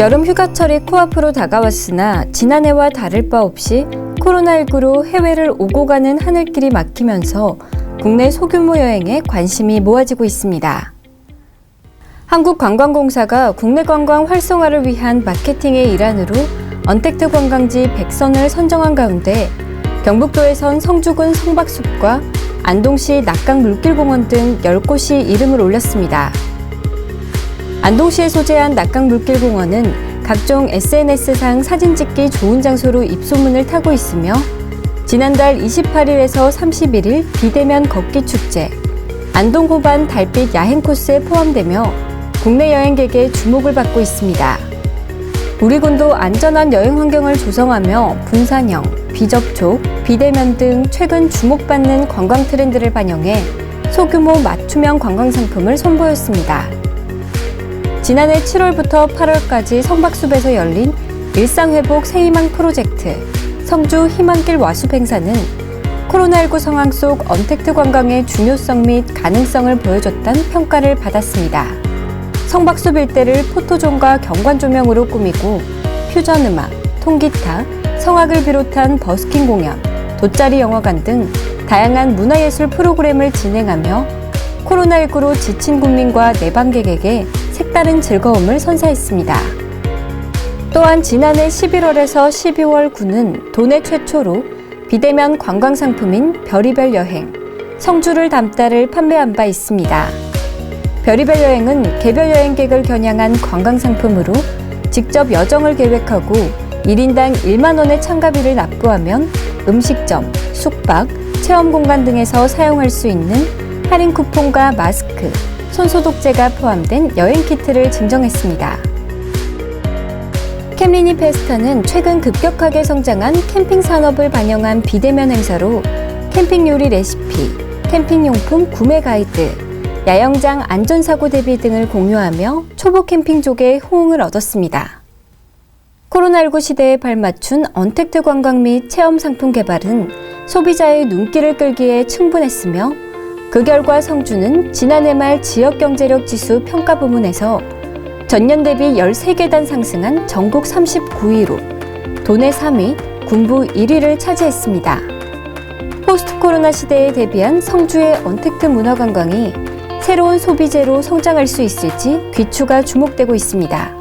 여름 휴가철이 코앞으로 다가왔으나 지난해와 다를 바 없이 코로나19로 해외를 오고 가는 하늘길이 막히면서 국내 소규모 여행에 관심이 모아지고 있습니다. 한국관광공사가 국내 관광 활성화를 위한 마케팅의 일환으로 언택트 관광지 100선을 선정한 가운데 경북도에선 성주군 성박숲과 안동시 낙강 물길공원 등 10곳이 이름을 올렸습니다. 안동시에 소재한 낙강 물길공원은 각종 SNS상 사진 찍기 좋은 장소로 입소문을 타고 있으며 지난달 28일에서 31일 비대면 걷기 축제, 안동 고반 달빛 야행 코스에 포함되며 국내 여행객의 주목을 받고 있습니다. 우리 군도 안전한 여행 환경을 조성하며 분산형, 비접촉, 비대면 등 최근 주목받는 관광 트렌드를 반영해 소규모 맞춤형 관광 상품을 선보였습니다. 지난해 7월부터 8월까지 성박숲에서 열린 일상회복 새희망 프로젝트 성주 희망길 와숲 행사는 코로나19 상황 속 언택트 관광의 중요성 및 가능성을 보여줬다는 평가를 받았습니다. 성박숲 일대를 포토존과 경관 조명으로 꾸미고 퓨전 음악, 통기타, 성악을 비롯한 버스킹 공연, 돗자리 영화관 등 다양한 문화예술 프로그램을 진행하며 코로나19로 지친 국민과 내방객에게 색다른 즐거움을 선사했습니다. 또한 지난해 11월에서 12월 구는 도내 최초로 비대면 관광 상품인 별이별 여행, 성주를 담다를 판매한 바 있습니다. 별이별 여행은 개별 여행객을 겨냥한 관광 상품으로 직접 여정을 계획하고 1인당 1만 원의 참가비를 납부하면 음식점, 숙박, 체험 공간 등에서 사용할 수 있는 할인 쿠폰과 마스크, 손소독제가 포함된 여행 키트를 증정했습니다. 캠리니 페스타는 최근 급격하게 성장한 캠핑 산업을 반영한 비대면 행사로 캠핑 요리 레시피, 캠핑 용품 구매 가이드, 야영장 안전사고 대비 등을 공유하며 초보 캠핑족의 호응을 얻었습니다. 코로나19 시대에 발맞춘 언택트 관광 및 체험 상품 개발은 소비자의 눈길을 끌기에 충분했으며 그 결과 성주는 지난해 말 지역경제력 지수 평가 부문에서 전년 대비 13계단 상승한 전국 39위로 도내 3위, 군부 1위를 차지했습니다. 포스트 코로나 시대에 대비한 성주의 언택트 문화 관광이 새로운 소비재로 성장할 수 있을지 귀추가 주목되고 있습니다.